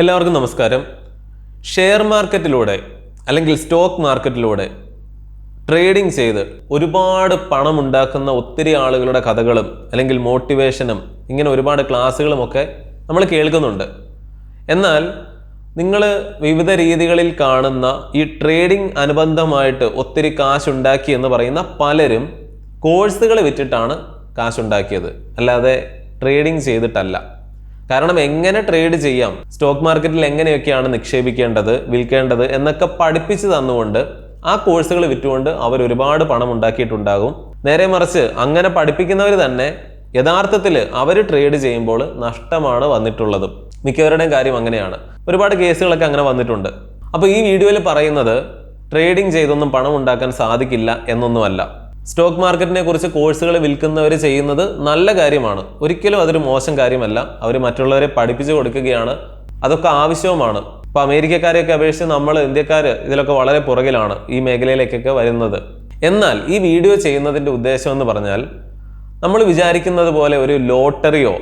എല്ലാവർക്കും നമസ്കാരം. ഷെയർ മാർക്കറ്റിലൂടെ അല്ലെങ്കിൽ സ്റ്റോക്ക് മാർക്കറ്റിലൂടെ ട്രേഡിംഗ് ചെയ്ത് ഒരുപാട് പണം ഉണ്ടാക്കുന്ന ഒത്തിരി ആളുകളുടെ കഥകളും അല്ലെങ്കിൽ മോട്ടിവേഷനും ഇങ്ങനെ ഒരുപാട് ക്ലാസ്സുകളും ഒക്കെ നമ്മൾ കേൾക്കുന്നുണ്ട്. എന്നാൽ നിങ്ങൾ വിവിധ രീതികളിൽ കാണുന്ന ഈ ട്രേഡിംഗ് അനുബന്ധമായിട്ട് ഒത്തിരി കാശുണ്ടാക്കി എന്ന് പറയുന്ന പലരും കോഴ്സുകൾ വിറ്റിട്ടാണ് കാശുണ്ടാക്കിയത്. അല്ലാതെ ട്രേഡിംഗ് ചെയ്തിട്ടല്ല. കാരണം എങ്ങനെ ട്രേഡ് ചെയ്യാം സ്റ്റോക്ക് മാർക്കറ്റിൽ എങ്ങനെയൊക്കെയാണ് നിക്ഷേപിക്കേണ്ടത് വിൽക്കേണ്ടത് എന്നൊക്കെ പഠിപ്പിച്ചു തന്നുകൊണ്ട് ആ കോഴ്സുകൾ വിറ്റുകൊണ്ട് അവർ ഒരുപാട് പണം ഉണ്ടാക്കിയിട്ടുണ്ടാകും. നേരെ മറിച്ച് അങ്ങനെ പഠിപ്പിക്കുന്നവർ തന്നെ യഥാർത്ഥത്തിൽ അവർ ട്രേഡ് ചെയ്യുമ്പോൾ നഷ്ടമാണ് വന്നിട്ടുള്ളത്. മിക്കവരുടെയും കാര്യം അങ്ങനെയാണ്. ഒരുപാട് കേസുകളൊക്കെ അങ്ങനെ വന്നിട്ടുണ്ട്. അപ്പോൾ ഈ വീഡിയോയിൽ പറയുന്നത് ട്രേഡിംഗ് ചെയ്തൊന്നും പണം ഉണ്ടാക്കാൻ സാധിക്കില്ല എന്നൊന്നുമല്ല. സ്റ്റോക്ക് മാർക്കറ്റിനെ കുറിച്ച് കോഴ്സുകൾ വിൽക്കുന്നവർ ചെയ്യുന്നത് നല്ല കാര്യമാണ്. ഒരിക്കലും അതൊരു മോശം കാര്യമല്ല. അവർ മറ്റുള്ളവരെ പഠിപ്പിച്ചു കൊടുക്കുകയാണ്. അതൊക്കെ ആവശ്യവുമാണ്. ഇപ്പൊ അമേരിക്കക്കാരെയൊക്കെ അപേക്ഷിച്ച് നമ്മൾ ഇന്ത്യക്കാർ ഇതിലൊക്കെ വളരെ പുറകിലാണ് ഈ മേഖലയിലേക്കൊക്കെ വരുന്നത്. എന്നാൽ ഈ വീഡിയോ ചെയ്യുന്നതിന്റെ ഉദ്ദേശം എന്ന് പറഞ്ഞാൽ നമ്മൾ വിചാരിക്കുന്നത് പോലെ ഒരു ലോട്ടറിയോ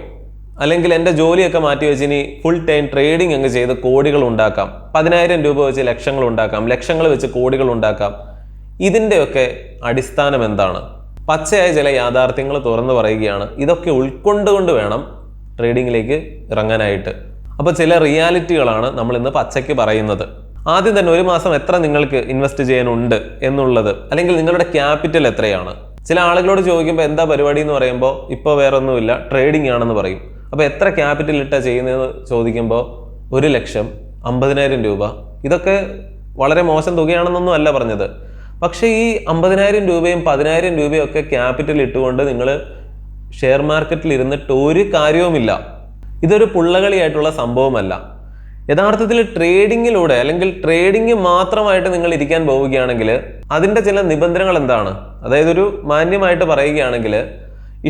അല്ലെങ്കിൽ എന്റെ ജോലിയൊക്കെ മാറ്റി വെച്ച് ഇനി ഫുൾ ടൈം ട്രേഡിംഗ് അങ്ങ് ചെയ്ത് കോടികൾ ഉണ്ടാക്കാം. പതിനായിരം രൂപ വെച്ച് ലക്ഷങ്ങൾ ഉണ്ടാക്കാം. ലക്ഷങ്ങൾ വെച്ച് കോടികൾ ഉണ്ടാക്കാം. ഇതിന്റെയൊക്കെ അടിസ്ഥാനം എന്താണ്? പച്ചയായ ചില യാഥാർത്ഥ്യങ്ങൾ തുറന്നു പറയുകയാണ്. ഇതൊക്കെ ഉൾക്കൊണ്ടുകൊണ്ട് വേണം ട്രേഡിങ്ങിലേക്ക് ഇറങ്ങാനായിട്ട്. അപ്പോൾ ചില റിയാലിറ്റികളാണ് നമ്മൾ ഇന്ന് പച്ചയ്ക്ക് പറയുന്നത്. ആദ്യം തന്നെ ഒരു മാസം എത്ര നിങ്ങൾക്ക് ഇൻവെസ്റ്റ് ചെയ്യാനുണ്ട് എന്നുള്ളത് അല്ലെങ്കിൽ നിങ്ങളുടെ ക്യാപിറ്റൽ എത്രയാണ്? ചില ആളുകളോട് ചോദിക്കുമ്പോൾ എന്താ പരിപാടി എന്ന് പറയുമ്പോൾ ഇപ്പോൾ വേറെ ഒന്നുമില്ല ട്രേഡിംഗ് ആണെന്ന് പറയും. അപ്പോൾ എത്ര ക്യാപിറ്റൽ ഇട്ടാ ചെയ്യുന്നതെന്ന് ചോദിക്കുമ്പോൾ ഒരു ലക്ഷം അമ്പതിനായിരം രൂപ. ഇതൊക്കെ വളരെ മോശം തുകയാണെന്നൊന്നും അല്ല പറഞ്ഞത്. പക്ഷേ ഈ അമ്പതിനായിരം രൂപയും പതിനായിരം രൂപയും ഒക്കെ ക്യാപിറ്റൽ ഇട്ടുകൊണ്ട് നിങ്ങൾ ഷെയർ മാർക്കറ്റിൽ ഇരുന്നിട്ട് ഒരു കാര്യവുമില്ല. ഇതൊരു പുള്ളകളിയായിട്ടുള്ള സംഭവമല്ല. യഥാർത്ഥത്തിൽ ട്രേഡിങ്ങിലൂടെ അല്ലെങ്കിൽ ട്രേഡിംഗ് മാത്രമായിട്ട് നിങ്ങൾ ഇരിക്കാൻ പോവുകയാണെങ്കിൽ അതിന്റെ ചില നിബന്ധനകൾ എന്താണ്? അതായത് ഒരു മാന്യമായിട്ട് പറയുകയാണെങ്കിൽ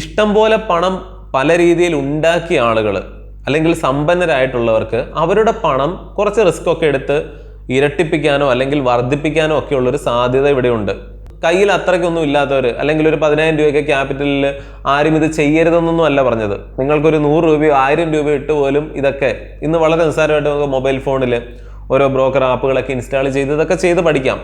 ഇഷ്ടം പോലെ പണം പല രീതിയിൽ ഉണ്ടാക്കിയ ആളുകൾ അല്ലെങ്കിൽ സമ്പന്നരായിട്ടുള്ളവർക്ക് അവരുടെ പണം കുറച്ച് റിസ്ക് ഒക്കെ എടുത്ത് ഇരട്ടിപ്പിക്കാനോ അല്ലെങ്കിൽ വർദ്ധിപ്പിക്കാനോ ഒക്കെ ഉള്ളൊരു സാധ്യത ഇവിടെയുണ്ട്. കയ്യിൽ അത്രയ്ക്കൊന്നും ഇല്ലാത്തവർ അല്ലെങ്കിൽ ഒരു പതിനായിരം രൂപയൊക്കെ ക്യാപിറ്റലിൽ ആരും ഇത് ചെയ്യരുതെന്നൊന്നും അല്ല പറഞ്ഞത്. നിങ്ങൾക്കൊരു നൂറ് രൂപയോ ആയിരം രൂപയോ ഇട്ട് പോലും ഇതൊക്കെ ഇന്ന് വളരെ നിസ്സാരമായിട്ട് നമുക്ക് മൊബൈൽ ഫോണിൽ ഓരോ ബ്രോക്കർ ആപ്പുകളൊക്കെ ഇൻസ്റ്റാൾ ചെയ്ത് ഇതൊക്കെ ചെയ്ത് പഠിക്കാം.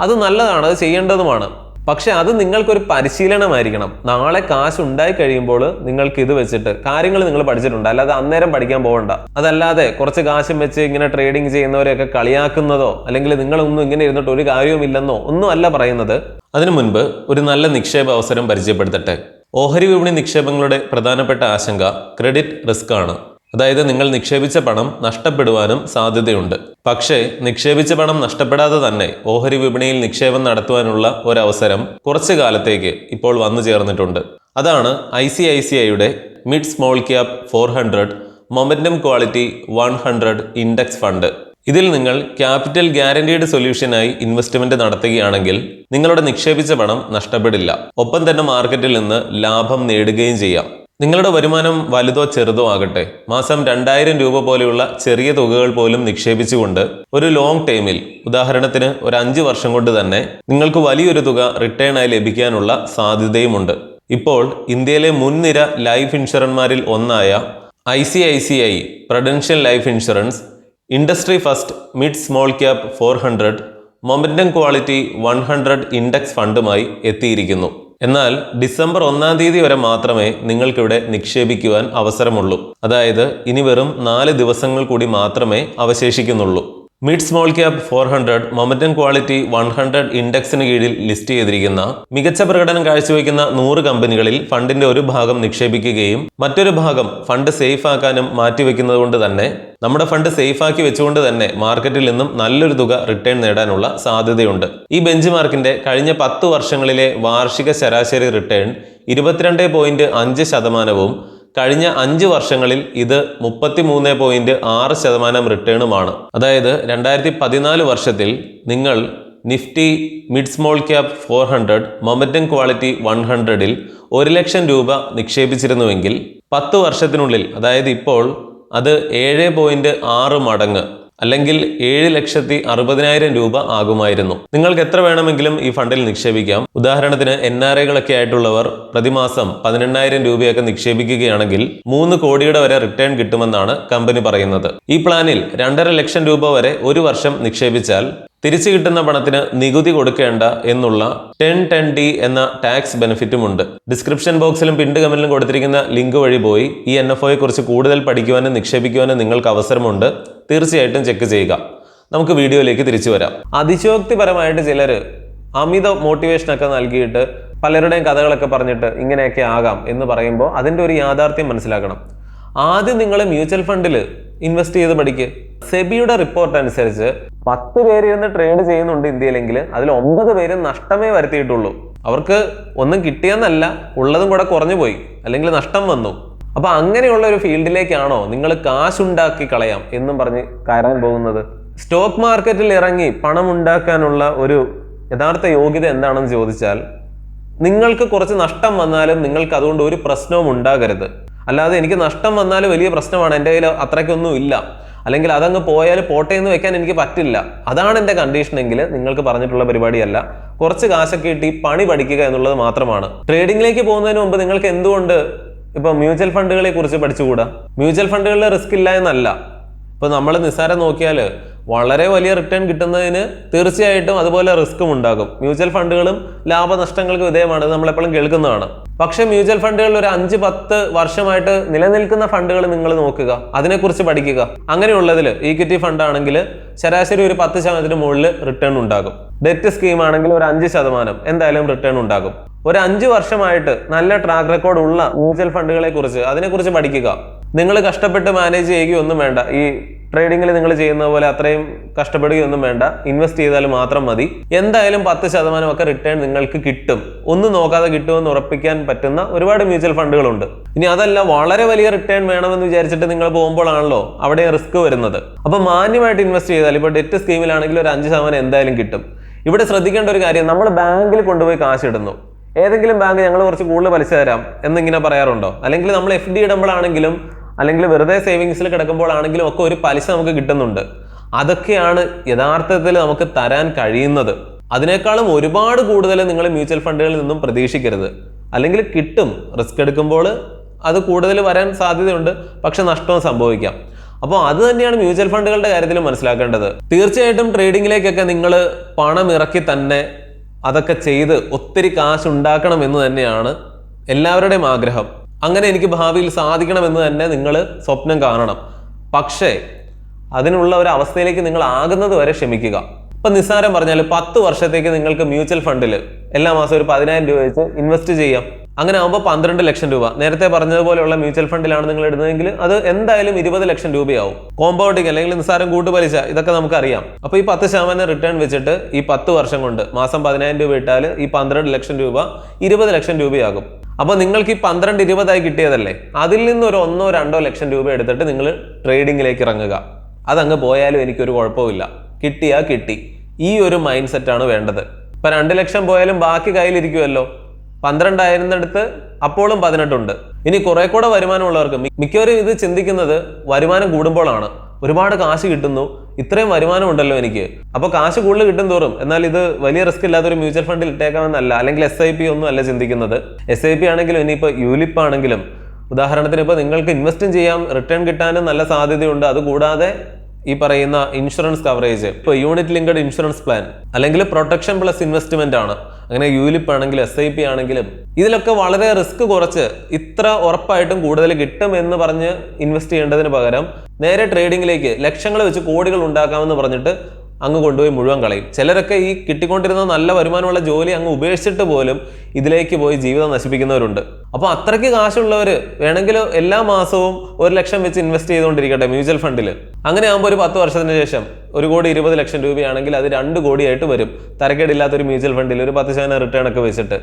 അത് നല്ലതാണ് അത് ചെയ്യേണ്ടതുമാണ്. പക്ഷെ അത് നിങ്ങൾക്കൊരു പരിശീലനമായിരിക്കണം. നാളെ കാശ് ഉണ്ടായി കഴിയുമ്പോൾ നിങ്ങൾക്ക് ഇത് വെച്ചിട്ട് കാര്യങ്ങൾ നിങ്ങൾ പഠിച്ചിട്ടുണ്ട്. അല്ലാതെ അന്നേരം പഠിക്കാൻ പോകണ്ട അതല്ലാതെ കുറച്ച് കാശും വെച്ച് ഇങ്ങനെ ട്രേഡിംഗ് ചെയ്യുന്നവരെയൊക്കെ കളിയാക്കുന്നതോ അല്ലെങ്കിൽ നിങ്ങളൊന്നും ഇങ്ങനെ ഇരുന്നിട്ട് ഒരു കാര്യവുമില്ലെന്നോ ഒന്നും അല്ല പറയുന്നത്. അതിനു മുൻപ് ഒരു നല്ല നിക്ഷേപ അവസരം പരിചയപ്പെടുത്തട്ടെ. ഓഹരി വിപണി നിക്ഷേപങ്ങളുടെ പ്രധാനപ്പെട്ട ആശങ്ക ക്രെഡിറ്റ് റിസ്ക് ആണ് അതായത് നിങ്ങൾ നിക്ഷേപിച്ച പണം നഷ്ടപ്പെടുവാനും സാധ്യതയുണ്ട്. പക്ഷേ നിക്ഷേപിച്ച പണം നഷ്ടപ്പെടാതെ തന്നെ ഓഹരി വിപണിയിൽ നിക്ഷേപം നടത്തുവാനുള്ള ഒരവസരം കുറച്ചു കാലത്തേക്ക് ഇപ്പോൾ വന്നു ചേർന്നിട്ടുണ്ട്. അതാണ് ഐ സി ഐ സി ഐയുടെ mid small cap four hundred momentum quality one hundred index fund. ഇതിൽ നിങ്ങൾ ക്യാപിറ്റൽ ഗ്യാരണ്ടീഡ് സൊല്യൂഷനായി ഇൻവെസ്റ്റ്മെന്റ് നടത്തുകയാണെങ്കിൽ നിങ്ങളുടെ നിക്ഷേപിച്ച പണം നഷ്ടപ്പെടില്ല. ഒപ്പം തന്നെ മാർക്കറ്റിൽ നിന്ന് ലാഭം നേടുകയും ചെയ്യാം. നിങ്ങളുടെ വരുമാനം വലുതോ ചെറുതോ ആകട്ടെ. മാസം രണ്ടായിരം രൂപ പോലെയുള്ള ചെറിയ തുകകൾ പോലും നിക്ഷേപിച്ചുകൊണ്ട് ഒരു ലോങ് ടൈമിൽ ഉദാഹരണത്തിന് ഒരു അഞ്ച് വർഷം കൊണ്ട് തന്നെ നിങ്ങൾക്ക് വലിയൊരു തുക റിട്ടേൺ ആയി ലഭിക്കാനുള്ള സാധ്യതയുമുണ്ട്. ഇപ്പോൾ ഇന്ത്യയിലെ മുൻനിര ലൈഫ് ഇൻഷുറന്മാരിൽ ഒന്നായ I C I C I prudential life insurance industry first mid small cap four hundred momentum quality one hundred index ഫണ്ടുമായി എത്തിയിരിക്കുന്നു. എന്നാൽ ഡിസംബർ ഒന്നാം തീയതി വരെ മാത്രമേ നിങ്ങൾക്കിവിടെ നിക്ഷേപിക്കുവാൻ അവസരമുള്ളൂ. അതായത് ഇനി വെറും നാല് ദിവസങ്ങൾ കൂടി മാത്രമേ അവശേഷിക്കുന്നുള്ളൂ. Mid small cap four hundred momentum quality one hundred ഇൻഡെക്സിന് കീഴിൽ ലിസ്റ്റ് ചെയ്തിരിക്കുന്ന മികച്ച പ്രകടനം കാഴ്ചവെക്കുന്ന നൂറ് കമ്പനികളിൽ ഫണ്ടിന്റെ ഒരു ഭാഗം നിക്ഷേപിക്കുകയും മറ്റൊരു ഭാഗം ഫണ്ട് സേഫ് ആക്കാനും മാറ്റിവെക്കുന്നത് കൊണ്ട് തന്നെ നമ്മുടെ ഫണ്ട് സേഫ് ആക്കി വെച്ചുകൊണ്ട് തന്നെ മാർക്കറ്റിൽ നിന്നും നല്ലൊരു തുക റിട്ടേൺ നേടാനുള്ള സാധ്യതയുണ്ട്. ഈ ബെഞ്ച് മാർക്കിന്റെ കഴിഞ്ഞ പത്ത് വർഷങ്ങളിലെ വാർഷിക ശരാശരി റിട്ടേൺ ഇരുപത്തിരണ്ട് പോയിന്റ് അഞ്ച് ശതമാനവും കഴിഞ്ഞ അഞ്ച് വർഷങ്ങളിൽ ഇത് മുപ്പത്തി മൂന്ന് പോയിന്റ് ആറ് ശതമാനം റിട്ടേണുമാണ്. അതായത് രണ്ടായിരത്തി പതിനാല് വർഷത്തിൽ നിങ്ങൾ nifty mid small cap four hundred momentum quality one ഹൺഡ്രഡിൽ ഒരു ലക്ഷം രൂപ നിക്ഷേപിച്ചിരുന്നുവെങ്കിൽ പത്ത് വർഷത്തിനുള്ളിൽ അതായത് ഇപ്പോൾ അത് ഏഴ് പോയിന്റ് ആറ് മടങ്ങ് അല്ലെങ്കിൽ ഏഴ് ലക്ഷത്തി അറുപതിനായിരം രൂപ ആകുമായിരുന്നു. നിങ്ങൾക്ക് എത്ര വേണമെങ്കിലും ഈ ഫണ്ടിൽ നിക്ഷേപിക്കാം. ഉദാഹരണത്തിന് എൻ ആർ ഐകളൊക്കെ ആയിട്ടുള്ളവർ പ്രതിമാസം പതിനെണ്ണായിരം രൂപയൊക്കെ നിക്ഷേപിക്കുകയാണെങ്കിൽ മൂന്ന് കോടിയുടെ വരെ റിട്ടേൺ കിട്ടുമെന്നാണ് കമ്പനി പറയുന്നത്. ഈ പ്ലാനിൽ രണ്ടര ലക്ഷം രൂപ വരെ ഒരു വർഷം നിക്ഷേപിച്ചാൽ തിരിച്ചു കിട്ടുന്ന പണത്തിന് നികുതി കൊടുക്കേണ്ട എന്നുള്ള ടെൻ ടെൻ ഡി എന്ന ടാക്സ് ബെനിഫിറ്റും ഉണ്ട് ഡിസ്ക്രിപ്ഷൻ ബോക്സിലും പിൻഡ് കമന്റിലും കൊടുത്തിരിക്കുന്ന ലിങ്ക് വഴി പോയി. ഈ എൻ എഫ് ഒയെ കുറിച്ച് കൂടുതൽ പഠിക്കുവാനും നിക്ഷേപിക്കുവാനും നിങ്ങൾക്ക് അവസരമുണ്ട്. തീർച്ചയായിട്ടും ചെക്ക് ചെയ്യുക. നമുക്ക് വീഡിയോയിലേക്ക് തിരിച്ചു വരാം. അതിശോക്തിപരമായിട്ട് ചിലർ അമിത മോട്ടിവേഷനൊക്കെ നൽകിയിട്ട് പലരുടെയും കഥകളൊക്കെ പറഞ്ഞിട്ട് ഇങ്ങനെയൊക്കെ ആകാം എന്ന് പറയുമ്പോൾ അതിന്റെ ഒരു യാഥാർത്ഥ്യം മനസ്സിലാക്കണം. ആദ്യം നിങ്ങൾ മ്യൂച്വൽ ഫണ്ടിൽ ഇൻവെസ്റ്റ് ചെയ്ത് പഠിക്ക്. സെബിയുടെ റിപ്പോർട്ട് അനുസരിച്ച് പത്ത് പേര് ഇരുന്ന് ട്രേഡ് ചെയ്യുന്നുണ്ട് ഇന്ത്യയിലെങ്കിൽ അതിൽ ഒമ്പത് പേര് നഷ്ടമേ വരുത്തിയിട്ടുള്ളൂ. അവർക്ക് ഒന്നും കിട്ടിയെന്നല്ല ഉള്ളതും കൂടെ കുറഞ്ഞു പോയി. അല്ലെങ്കിൽ നഷ്ടം വന്നു. അപ്പൊ അങ്ങനെയുള്ള ഒരു ഫീൽഡിലേക്കാണോ നിങ്ങൾ കാശുണ്ടാക്കി കളയാം എന്നും പറഞ്ഞ് കയറാൻ പോകുന്നത്? സ്റ്റോക്ക് മാർക്കറ്റിൽ ഇറങ്ങി പണം ഉണ്ടാക്കാനുള്ള ഒരു യഥാർത്ഥ യോഗ്യത എന്താണെന്ന് ചോദിച്ചാൽ നിങ്ങൾക്ക് കുറച്ച് നഷ്ടം വന്നാലും നിങ്ങൾക്ക് അതുകൊണ്ട് ഒരു പ്രശ്നവും ഉണ്ടാകരുത്. അല്ലാതെ എനിക്ക് നഷ്ടം വന്നാൽ വലിയ പ്രശ്നമാണ്. എന്റെ കയ്യിൽ അത്രയ്ക്കൊന്നും ഇല്ല. അല്ലെങ്കിൽ അതങ്ങ് പോയാൽ പോട്ടെ എന്ന് വെക്കാൻ എനിക്ക് പറ്റില്ല. അതാണ് എന്റെ കണ്ടീഷൻ എങ്കിൽ നിങ്ങൾക്ക് പറഞ്ഞിട്ടുള്ള പരിപാടിയല്ല. കുറച്ച് കാശൊക്കെ ഇട്ട് പണി പഠിക്കുക എന്നുള്ളത് മാത്രമാണ്. ട്രേഡിംഗിലേക്ക് പോകുന്നതിന് മുമ്പ് നിങ്ങൾക്ക് എന്തുകൊണ്ട് ഇപ്പൊ മ്യൂച്വൽ ഫണ്ടുകളെ കുറിച്ച് പഠിച്ചുകൂടാ? മ്യൂച്വൽ ഫണ്ടുകളിൽ റിസ്ക് ഇല്ല എന്നല്ല. ഇപ്പൊ നമ്മൾ നിസ്സാരം നോക്കിയാൽ വളരെ വലിയ റിട്ടേൺ കിട്ടുന്നതിന് തീർച്ചയായിട്ടും അതുപോലെ റിസ്ക്കും ഉണ്ടാകും. മ്യൂച്വൽ ഫണ്ടുകളും ലാഭനഷ്ടങ്ങൾക്ക് വിധേയമാണ് നമ്മളെപ്പോഴും കേൾക്കുന്നതാണ്. പക്ഷേ മ്യൂച്വൽ ഫണ്ടുകളിൽ ഒരു അഞ്ച് പത്ത് വർഷമായിട്ട് നിലനിൽക്കുന്ന ഫണ്ടുകൾ നിങ്ങൾ നോക്കുക. അതിനെക്കുറിച്ച് പഠിക്കുക. അങ്ങനെയുള്ളതിൽ ഈക്വിറ്റി ഫണ്ട് ആണെങ്കിൽ ശരാശരി ഒരു പത്ത് ശതമാനത്തിന് മുകളിൽ റിട്ടേൺ ഉണ്ടാകും. ഡെറ്റ് സ്കീം ആണെങ്കിൽ ഒരു അഞ്ച് ശതമാനം എന്തായാലും റിട്ടേൺ ഉണ്ടാകും. ഒരു അഞ്ച് വർഷമായിട്ട് നല്ല ട്രാക്ക് റെക്കോർഡ് ഉള്ള മ്യൂച്വൽ ഫണ്ടുകളെ കുറിച്ച് അതിനെക്കുറിച്ച് പഠിക്കുക. നിങ്ങൾ കഷ്ടപ്പെട്ട് മാനേജ് ചെയ്യുകയൊന്നും വേണ്ട. ഈ ട്രേഡിങ്ങിൽ നിങ്ങൾ ചെയ്യുന്ന പോലെ അത്രയും കഷ്ടപ്പെടുകയൊന്നും വേണ്ട. ഇൻവെസ്റ്റ് ചെയ്താൽ മാത്രം മതി. എന്തായാലും പത്ത് ശതമാനമൊക്കെ റിട്ടേൺ നിങ്ങൾക്ക് കിട്ടും. ഒന്നും നോക്കാതെ കിട്ടുമെന്ന് ഉറപ്പിക്കാൻ പറ്റുന്ന ഒരുപാട് മ്യൂച്വൽ ഫണ്ടുകളുണ്ട്. ഇനി അതല്ല വളരെ വലിയ റിട്ടേൺ വേണമെന്ന് വിചാരിച്ചിട്ട് നിങ്ങൾ പോകുമ്പോഴാണല്ലോ അവിടെ റിസ്ക് വരുന്നത്. അപ്പോൾ മാന്യമായിട്ട് ഇൻവെസ്റ്റ് ചെയ്താൽ ഇപ്പോൾ ഡെറ്റ് സ്കീമിലാണെങ്കിൽ ഒരു അഞ്ച് ശതമാനം എന്തായാലും കിട്ടും. ഇവിടെ ശ്രദ്ധിക്കേണ്ട ഒരു കാര്യം നമ്മൾ ബാങ്കിൽ കൊണ്ടുപോയി കാശ് ഇടുന്നു. ഏതെങ്കിലും ബാങ്ക് ഞങ്ങൾ കുറച്ച് കൂടുതൽ പലിശ തരാം എന്നിങ്ങനെ പറയാറുണ്ടോ? അല്ലെങ്കിൽ നമ്മൾ എഫ് ഡി ഇടുമ്പോഴാണെങ്കിലും അല്ലെങ്കിൽ വെറുതെ സേവിങ്സിൽ കിടക്കുമ്പോഴാണെങ്കിലും ഒക്കെ ഒരു പലിശ നമുക്ക് കിട്ടുന്നുണ്ട്. അതൊക്കെയാണ് യഥാർത്ഥത്തിൽ നമുക്ക് തരാൻ കഴിയുന്നത്. അതിനേക്കാളും ഒരുപാട് കൂടുതൽ നിങ്ങൾ മ്യൂച്വൽ ഫണ്ടുകളിൽ നിന്നും പ്രതീക്ഷിക്കരുത്. അല്ലെങ്കിൽ കിട്ടും റിസ്ക് എടുക്കുമ്പോൾ അത് കൂടുതൽ വരാൻ സാധ്യതയുണ്ട് പക്ഷെ നഷ്ടവും സംഭവിക്കാം. അപ്പോൾ അത് തന്നെയാണ് മ്യൂച്വൽ ഫണ്ടുകളുടെ കാര്യത്തിൽ മനസ്സിലാക്കേണ്ടത്. തീർച്ചയായിട്ടും ട്രേഡിങ്ങിലേക്കൊക്കെ നിങ്ങൾ പണം ഇറക്കി തന്നെ അതൊക്കെ ചെയ്ത് ഒത്തിരി കാശ് ഉണ്ടാക്കണം എന്ന് തന്നെയാണ് എല്ലാവരുടെയും ആഗ്രഹം. അങ്ങനെ എനിക്ക് ഭാവിയിൽ സാധിക്കണമെന്ന് തന്നെ നിങ്ങൾ സ്വപ്നം കാണണം. പക്ഷേ അതിനുള്ള ഒരു അവസ്ഥയിലേക്ക് നിങ്ങൾ ആകുന്നത് വരെ ക്ഷമിക്കുക. ഇപ്പം നിസ്സാരം പറഞ്ഞാൽ പത്ത് വർഷത്തേക്ക് നിങ്ങൾക്ക് മ്യൂച്വൽ ഫണ്ടിൽ എല്ലാ മാസവും ഒരു പതിനായിരം രൂപ വെച്ച് ഇൻവെസ്റ്റ് ചെയ്യാം. അങ്ങനെ ആകുമ്പോൾ പന്ത്രണ്ട് ലക്ഷം രൂപ. നേരത്തെ പറഞ്ഞതുപോലെയുള്ള മ്യൂച്വൽ ഫണ്ടിലാണ് നിങ്ങൾ ഇടുന്നതെങ്കിൽ അത് എന്തായാലും ഇരുപത് ലക്ഷം രൂപയാവും. കോമ്പൗണ്ടിങ് അല്ലെങ്കിൽ നിസ്സാരം കൂട്ടുപലിശ ഇതൊക്കെ നമുക്കറിയാം. അപ്പോൾ ഈ പത്ത് ശതമാനം റിട്ടേൺ വെച്ചിട്ട് ഈ പത്ത് വർഷം കൊണ്ട് മാസം പതിനായിരം രൂപ ഇട്ടാൽ ഈ പന്ത്രണ്ട് ലക്ഷം രൂപ ഇരുപത് ലക്ഷം രൂപയാകും. അപ്പോൾ നിങ്ങൾക്ക് ഈ പന്ത്രണ്ട് ഇരുപതായി കിട്ടിയതല്ലേ? അതിൽ നിന്ന് ഒരു ഒന്നോ രണ്ടോ ലക്ഷം രൂപ എടുത്തിട്ട് നിങ്ങൾ ട്രേഡിങ്ങിലേക്ക് ഇറങ്ങുക. അതങ്ങ് പോയാലും എനിക്കൊരു കുഴപ്പമില്ല. കിട്ടിയാ കിട്ടി. ഈ ഒരു മൈൻഡ് സെറ്റാണ് വേണ്ടത്. ഇപ്പൊ രണ്ട് ലക്ഷം പോയാലും ബാക്കി കയ്യിലിരിക്കുമല്ലോ പന്ത്രണ്ടായിരുന്നിടത്ത് അപ്പോഴും പതിനെട്ടുണ്ട്. ഇനി കുറെ കൂടെ വരുമാനമുള്ളവർക്ക് മിക്കവരും ഇത് ചിന്തിക്കുന്നത് വരുമാനം കൂടുമ്പോഴാണ്. ഒരുപാട് കാശ് കിട്ടുന്നു. ഇത്രയും വരുമാനം ഉണ്ടല്ലോ എനിക്ക്. അപ്പോൾ കാശ് കൂടുതൽ കിട്ടും തോറും എന്നാൽ ഇത് വലിയ റിസ്ക് ഇല്ലാത്ത ഒരു മ്യൂച്വൽ ഫണ്ടിൽ ഇട്ടേക്കാമെന്നല്ല അല്ലെങ്കിൽ എസ് ഐ പി ഒന്നും അല്ല ചിന്തിക്കുന്നത്. എസ് ഐ പി ആണെങ്കിലും ഇനിയിപ്പോൾ യൂലിപ്പ് ആണെങ്കിലും ഉദാഹരണത്തിന് ഇപ്പോൾ നിങ്ങൾക്ക് ഇൻവെസ്റ്റും ചെയ്യാം റിട്ടേൺ കിട്ടാനും നല്ല സാധ്യതയുണ്ട്. അതുകൂടാതെ ഈ പറയുന്ന ഇൻഷുറൻസ് കവറേജ് ഇപ്പോൾ യൂണിറ്റ് ലിങ്ക്ഡ് ഇൻഷുറൻസ് പ്ലാൻ അല്ലെങ്കിൽ പ്രൊട്ടക്ഷൻ പ്ലസ് ഇൻവെസ്റ്റ്മെന്റ് ആണ്. അങ്ങനെ യൂലിപ്പ് ആണെങ്കിലും എസ് ഐ പി ആണെങ്കിലും ഇതിലൊക്കെ വളരെ റിസ്ക് കുറച്ച് ഇത്ര ഉറപ്പായിട്ടും കൂടുതൽ കിട്ടും എന്ന് പറഞ്ഞ് ഇൻവെസ്റ്റ് ചെയ്യേണ്ടതിന് പകരം നേരെ ട്രേഡിംഗിലേക്ക് ലക്ഷങ്ങൾ വെച്ച് കോടികൾ ഉണ്ടാക്കാമെന്ന് പറഞ്ഞിട്ട് അങ്ങ് കൊണ്ടുപോയി മുഴുവൻ കളയും. ചിലരൊക്കെ ഈ കിട്ടിക്കൊണ്ടിരുന്ന നല്ല വരുമാനമുള്ള ജോലി അങ്ങ് ഉപേക്ഷിച്ചിട്ട് പോലും ഇതിലേക്ക് പോയി ജീവിതം നശിപ്പിക്കുന്നവരുണ്ട്. അപ്പോൾ അത്രയ്ക്ക് കാശുള്ളവർ വേണമെങ്കിൽ എല്ലാ മാസവും ഒരു ലക്ഷം വെച്ച് ഇൻവെസ്റ്റ് ചെയ്തുകൊണ്ടിരിക്കട്ടെ മ്യൂച്വൽ ഫണ്ടിൽ അങ്ങനെ ആകുമ്പോൾ ഒരു പത്ത് വർഷത്തിന് ശേഷം ഒരു കോടി ഇരുപത് ലക്ഷം രൂപയാണെങ്കിൽ അത് രണ്ട് കോടിയായിട്ട് വരും. തരക്കേടില്ലാത്ത ഒരു മ്യൂച്വൽ ഫണ്ടിൽ ഒരു പത്ത് ശതമാനം റിട്ടേൺ ഒക്കെ വെച്ചിട്ട്.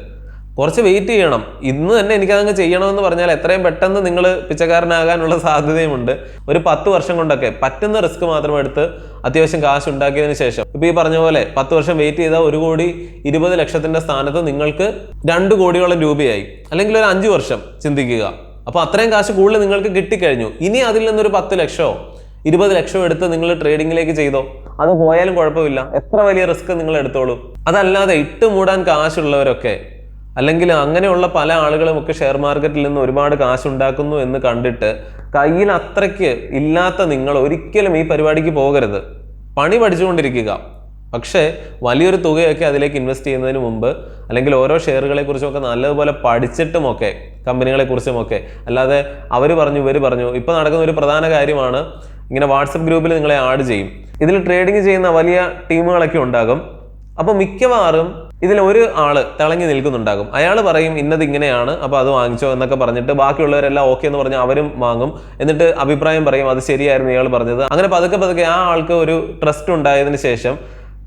കുറച്ച് വെയിറ്റ് ചെയ്യണം. ഇന്ന് തന്നെ എനിക്കതങ്ങ് ചെയ്യണമെന്ന് പറഞ്ഞാൽ എത്രയും പെട്ടെന്ന് നിങ്ങൾ പിച്ചക്കാരനാകാനുള്ള സാധ്യതയുമുണ്ട്. ഒരു പത്ത് വർഷം കൊണ്ടൊക്കെ പറ്റുന്ന റിസ്ക് മാത്രം എടുത്ത് അത്യാവശ്യം കാശ് ഉണ്ടാക്കിയതിന് ശേഷം. ഇപ്പം ഈ പറഞ്ഞ പോലെ പത്ത് വർഷം വെയിറ്റ് ചെയ്താൽ ഒരു കോടി ഇരുപത് ലക്ഷത്തിന്റെ സ്ഥാനത്ത് നിങ്ങൾക്ക് രണ്ട് കോടിയോളം രൂപയായി. അല്ലെങ്കിൽ ഒരു അഞ്ച് വർഷം ചിന്തിക്കുക. അപ്പോൾ അത്രയും കാശ് കൂടുതൽ നിങ്ങൾക്ക് കിട്ടിക്കഴിഞ്ഞു. ഇനി അതിൽ നിന്നൊരു പത്ത് ലക്ഷമോ ഇരുപത് ലക്ഷം എടുത്ത് നിങ്ങൾ ട്രേഡിങ്ങിലേക്ക് ചെയ്തോ? അത് പോയാലും കുഴപ്പമില്ല. എത്ര വലിയ റിസ്ക് നിങ്ങൾ എടുത്തോളൂ. അതല്ലാതെ ഇട്ട് മൂടാൻ കാശുള്ളവരൊക്കെ അല്ലെങ്കിൽ അങ്ങനെയുള്ള പല ആളുകളും ഒക്കെ ഷെയർ മാർക്കറ്റിൽ നിന്ന് ഒരുപാട് കാശ് ഉണ്ടാക്കുന്നു എന്ന് കണ്ടിട്ട് കയ്യിൽ അത്രയ്ക്ക് ഇല്ലാത്ത നിങ്ങൾ ഒരിക്കലും ഈ പരിപാടിക്ക് പോകരുത്. പണി പഠിച്ചുകൊണ്ടിരിക്കുക. പക്ഷേ വലിയൊരു തുകയൊക്കെ അതിലേക്ക് ഇൻവെസ്റ്റ് ചെയ്യുന്നതിന് മുമ്പ് അല്ലെങ്കിൽ ഓരോ ഷെയറുകളെ കുറിച്ചുമൊക്കെ നല്ലതുപോലെ പഠിച്ചിട്ടുമൊക്കെ കമ്പനികളെ കുറിച്ചുമൊക്കെ അല്ലാതെ അവർ പറഞ്ഞു ഇവർ പറഞ്ഞു ഇപ്പോൾ നടക്കുന്ന ഒരു പ്രധാന കാര്യമാണ് ഇങ്ങനെ വാട്സപ്പ് ഗ്രൂപ്പിൽ നിങ്ങളെ ആഡ് ചെയ്യും. ഇതിൽ ട്രേഡിംഗ് ചെയ്യുന്ന വലിയ ടീമുകളൊക്കെ ഉണ്ടാകും. അപ്പോൾ മിക്കവാറും ഇതിൽ ഒരു ആൾ തിളങ്ങി നിൽക്കുന്നുണ്ടാകും. അയാൾ പറയും ഇന്നത് ഇങ്ങനെയാണ് അപ്പോൾ അത് വാങ്ങിച്ചോ എന്നൊക്കെ പറഞ്ഞിട്ട് ബാക്കിയുള്ളവരെല്ലാം ഓക്കെ എന്ന് പറഞ്ഞ് അവരും വാങ്ങും. എന്നിട്ട് അഭിപ്രായം പറയും അത് ശരിയായിരുന്നു ഇയാൾ പറഞ്ഞത്. അങ്ങനെ പതുക്കെ പതുക്കെ ആ ആൾക്ക് ഒരു ട്രസ്റ്റ് ഉണ്ടായതിന് ശേഷം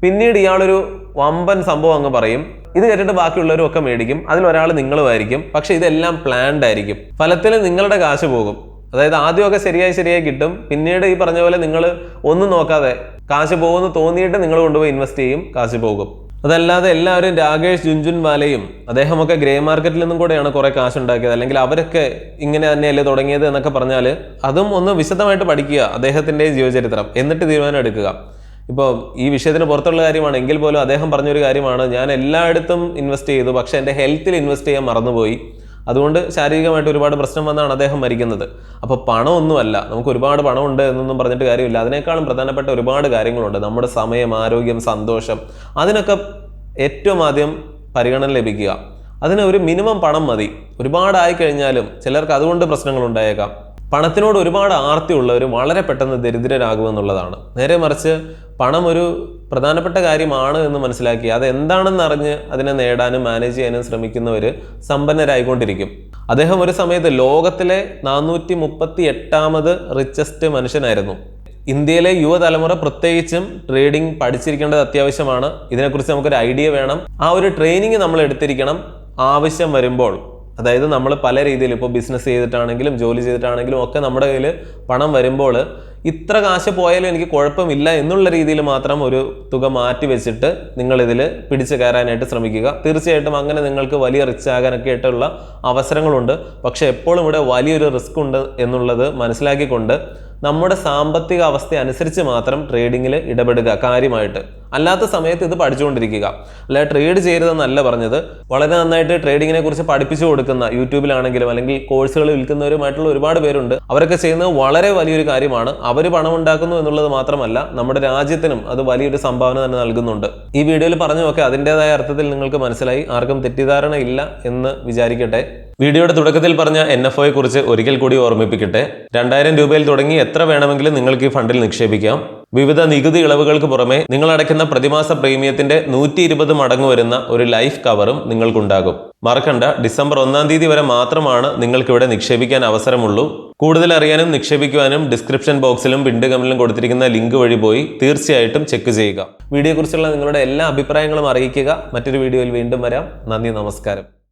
പിന്നീട് ഇയാളൊരു വമ്പൻ സംഭവം അങ്ങ് പറയും. ഇത് കേട്ടിട്ട് ബാക്കിയുള്ളവരും ഒക്കെ മേടിക്കും. അതിലൊരാൾ നിങ്ങളുമായിരിക്കും. പക്ഷെ ഇതെല്ലാം പ്ലാൻഡ് ആയിരിക്കും. ഫലത്തിൽ നിങ്ങളുടെ കാശ് പോകും. അതായത് ആദ്യമൊക്കെ ശരിയായി ശരിയായി കിട്ടും. പിന്നീട് ഈ പറഞ്ഞ പോലെ നിങ്ങൾ ഒന്നും നോക്കാതെ കാശ് പോകുമെന്ന് തോന്നിയിട്ട് നിങ്ങൾ കൊണ്ടുപോയി ഇൻവെസ്റ്റ് ചെയ്യും. കാശ് പോകും. അതല്ലാതെ എല്ലാവരും രാകേഷ് ജുൻജുൻവാലയും അദ്ദേഹമൊക്കെ ഗ്രേ മാർക്കറ്റിൽ നിന്നും കൂടെയാണ് കുറെ കാശ് ഉണ്ടാക്കിയത് അല്ലെങ്കിൽ അവരൊക്കെ ഇങ്ങനെ തന്നെയല്ലേ തുടങ്ങിയത് എന്നൊക്കെ പറഞ്ഞാൽ അതും ഒന്ന് വിശദമായിട്ട് പഠിക്കുക അദ്ദേഹത്തിന്റെ ജീവചരിത്രം. എന്നിട്ട് തീരുമാനം എടുക്കുക. ഇപ്പോൾ ഈ വിഷയത്തിന് പുറത്തുള്ള കാര്യമാണ്. എങ്കിൽ പോലും അദ്ദേഹം പറഞ്ഞൊരു കാര്യമാണ് ഞാൻ എല്ലായിടത്തും ഇൻവെസ്റ്റ് ചെയ്തു പക്ഷേ എന്റെ ഹെൽത്തിൽ ഇൻവെസ്റ്റ് ചെയ്യാൻ മറന്നുപോയി. അതുകൊണ്ട് ശാരീരികമായിട്ട് ഒരുപാട് പ്രശ്നം വന്നാണ് അദ്ദേഹം മരിക്കുന്നത്. അപ്പോൾ പണമൊന്നുമല്ല. നമുക്ക് ഒരുപാട് പണമുണ്ട് എന്നൊന്നും പറഞ്ഞിട്ട് കാര്യമില്ല. അതിനേക്കാളും പ്രധാനപ്പെട്ട ഒരുപാട് കാര്യങ്ങളുണ്ട്. നമ്മുടെ സമയം ആരോഗ്യം സന്തോഷം അതിനൊക്കെ ഏറ്റവും ആദ്യം പരിഗണന ലഭിക്കുക. അതിന് ഒരു മിനിമം പണം മതി. ഒരുപാടായി കഴിഞ്ഞാലും ചിലർക്ക് അതുകൊണ്ട് പ്രശ്നങ്ങൾ ഉണ്ടായേക്കാം പണത്തിനോട് ഒരുപാട് ആർത്തി ആർത്തിയുള്ളവർ വളരെ പെട്ടെന്ന് ദരിദ്രരാകുമെന്നുള്ളതാണ് നേരെ മറിച്ച് പണം ഒരു പ്രധാനപ്പെട്ട കാര്യമാണ് എന്ന് മനസ്സിലാക്കി അത് എന്താണെന്ന് അറിഞ്ഞ് അതിനെ നേടാനും മാനേജ് ചെയ്യാനും ശ്രമിക്കുന്നവർ സമ്പന്നരായിക്കൊണ്ടിരിക്കും. അദ്ദേഹം ഒരു സമയത്ത് ലോകത്തിലെ നാനൂറ്റി മുപ്പത്തി എട്ടാമത് റിച്ചസ്റ്റ് മനുഷ്യനായിരുന്നു. ഇന്ത്യയിലെ യുവതലമുറ പ്രത്യേകിച്ചും ട്രേഡിംഗ് പഠിച്ചിരിക്കേണ്ടത് അത്യാവശ്യമാണ്. ഇതിനെക്കുറിച്ച് നമുക്കൊരു ഐഡിയ വേണം. ആ ഒരു ട്രെയിനിങ് നമ്മൾ എടുത്തിരിക്കണം ആവശ്യം വരുമ്പോൾ. അതായത് നമ്മൾ പല രീതിയിൽ ഇപ്പോൾ ബിസിനസ് ചെയ്തിട്ടാണെങ്കിലും ജോലി ചെയ്തിട്ടാണെങ്കിലും ഒക്കെ നമ്മുടെ കയ്യിൽ പണം വരുമ്പോൾ ഇത്ര കാശ് പോയാലും എനിക്ക് കുഴപ്പമില്ല എന്നുള്ള രീതിയിൽ മാത്രം ഒരു തുക മാറ്റി വെച്ചിട്ട് നിങ്ങൾ ഇതിൽ പിടിച്ചു കയറാനായിട്ട് ശ്രമിക്കുക. തീർച്ചയായിട്ടും അങ്ങനെ നിങ്ങൾക്ക് വലിയ റിച്ച് ആകാനൊക്കെ ആയിട്ടുള്ള അവസരങ്ങളുണ്ട്. പക്ഷേ എപ്പോഴും ഇവിടെ വലിയൊരു റിസ്ക് ഉണ്ട് എന്നുള്ളത് മനസ്സിലാക്കിക്കൊണ്ട് നമ്മുടെ സാമ്പത്തിക അവസ്ഥ അനുസരിച്ച് മാത്രം ട്രേഡിങ്ങിൽ ഇടപെടുക കാര്യമായിട്ട്. അല്ലാത്ത സമയത്ത് ഇത് പഠിച്ചുകൊണ്ടിരിക്കുക. അല്ല ട്രേഡ് ചെയ്യരുതെന്നല്ല പറഞ്ഞത്. വളരെ നന്നായിട്ട് ട്രേഡിങ്ങിനെ കുറിച്ച് പഠിപ്പിച്ചു കൊടുക്കുന്ന യൂട്യൂബിലാണെങ്കിലും അല്ലെങ്കിൽ കോഴ്സുകൾ വിൽക്കുന്നവരുമായിട്ടുള്ള ഒരുപാട് പേരുണ്ട്. അവരൊക്കെ ചെയ്യുന്നത് വളരെ വലിയൊരു കാര്യമാണ്. അവർ പണം ഉണ്ടാക്കുന്നു എന്നുള്ളത് മാത്രമല്ല നമ്മുടെ രാജ്യത്തിനും അത് വലിയൊരു സംഭാവന തന്നെ നൽകുന്നുണ്ട്. ഈ വീഡിയോയിൽ പറഞ്ഞൊക്കെ അതിന്റെതായ അർത്ഥത്തിൽ നിങ്ങൾക്ക് മനസ്സിലായി. ആർക്കും തെറ്റിദ്ധാരണ ഇല്ല എന്ന് വിചാരിക്കട്ടെ. വീഡിയോയുടെ തുടക്കത്തിൽ പറഞ്ഞ എൻ എഫ് ഒയെ കുറിച്ച് ഒരിക്കൽ കൂടി ഓർമ്മിപ്പിക്കട്ടെ. രണ്ടായിരം രൂപയിൽ തുടങ്ങി എത്ര വേണമെങ്കിലും നിങ്ങൾക്ക് ഈ ഫണ്ടിൽ നിക്ഷേപിക്കാം. വിവിധ നികുതി ഇളവുകൾക്ക് പുറമെ നിങ്ങൾ അടയ്ക്കുന്ന പ്രതിമാസ പ്രീമിയത്തിന്റെ നൂറ്റി ഇരുപത് മടങ്ങ് വരുന്ന ഒരു ലൈഫ് കവറും നിങ്ങൾക്കുണ്ടാകും. മറക്കണ്ട ഡിസംബർ ഒന്നാം തീയതി വരെ മാത്രമാണ് നിങ്ങൾക്കിവിടെ നിക്ഷേപിക്കാൻ അവസരമുള്ളൂ. കൂടുതൽ അറിയാനും നിക്ഷേപിക്കുവാനും ഡിസ്ക്രിപ്ഷൻ ബോക്സിലും പിൻഡ് കമന്റിലും കൊടുത്തിരിക്കുന്ന ലിങ്ക് വഴി പോയി തീർച്ചയായിട്ടും ചെക്ക് ചെയ്യുക. വീഡിയോയെക്കുറിച്ചുള്ള നിങ്ങളുടെ എല്ലാ അഭിപ്രായങ്ങളും അറിയിക്കുക. മറ്റൊരു വീഡിയോയിൽ വീണ്ടും വരാം. നന്ദി നമസ്കാരം.